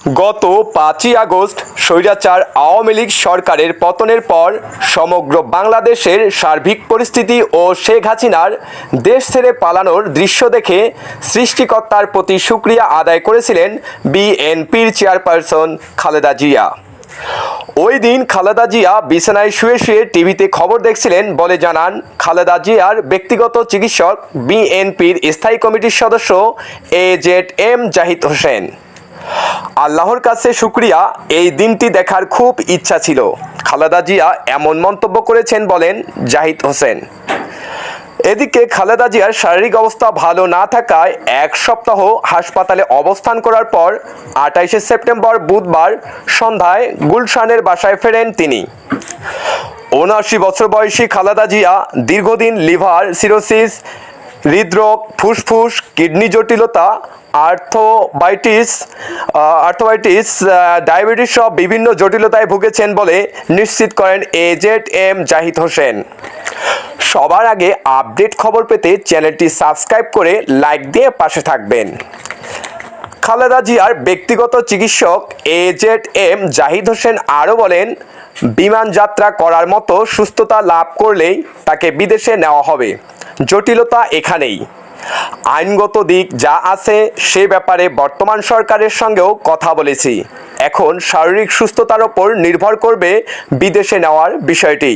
গত পাঁচই আগস্ট স্বৈরাচার আওয়ামী লীগ সরকারের পতনের পর সমগ্র বাংলাদেশের সার্বিক পরিস্থিতি ও শেখ হাসিনার দেশ ছেড়ে পালানোর দৃশ্য দেখে সৃষ্টিকর্তার প্রতি সুক্রিয়া আদায় করেছিলেন বিএনপির চেয়ারপারসন খালেদা জিয়া। ওই দিন খালেদা জিয়া বিছানায় শুয়ে শুয়ে টিভিতে খবর দেখছিলেন বলে জানান খালেদা জিয়ার ব্যক্তিগত চিকিৎসক বিএনপির স্থায়ী কমিটির সদস্য A Z M Zahid Hossain. আল্লাহর কাছে শুক্রিয়া, এই দিনটি দেখার খুব ইচ্ছা ছিল। খালেদা জিয়া এমন মন্তব্য করেছেন বলেন জাহিদ হোসেন। এদিকে খালেদা জিয়ার শারীরিক অবস্থা ভালো না থাকায় এক সপ্তাহ হাসপাতালে অবস্থান করার পর আঠাইশে সেপ্টেম্বর বুধবার সন্ধ্যায় গুলশানের বাসায় ফেরেন তিনি। উনআশি বছর বয়সী খালেদা জিয়া দীর্ঘদিন লিভার সিরোসিস হৃদরোগ, ফুসফুস, কিডনি জটিলতা আর্থোবাইটিস আর্থোবাইটিস ডায়াবেটিস সহ বিভিন্ন জটিলতায় ভুগেছেন বলে নিশ্চিত করেন এজেড এম জাহিদ হোসেন। সবার আগে আপডেট খবর পেতে চ্যানেলটি সাবস্ক্রাইব করে লাইক দিয়ে পাশে থাকবেন। খালেদা জিয়ার ব্যক্তিগত চিকিৎসক এজেড এম জাহিদ হোসেন আরও বলেন, বিমান যাত্রা করার মতো সুস্থতা লাভ করলেই তাকে বিদেশে নেওয়া হবে। জটিলতা এখানেই। আইনগত দিক যা আছে সে ব্যাপারে বর্তমান সরকারের সঙ্গেও কথা বলেছি। এখন শারীরিক সুস্থতার ওপর নির্ভর করবে বিদেশে নেওয়ার বিষয়টি।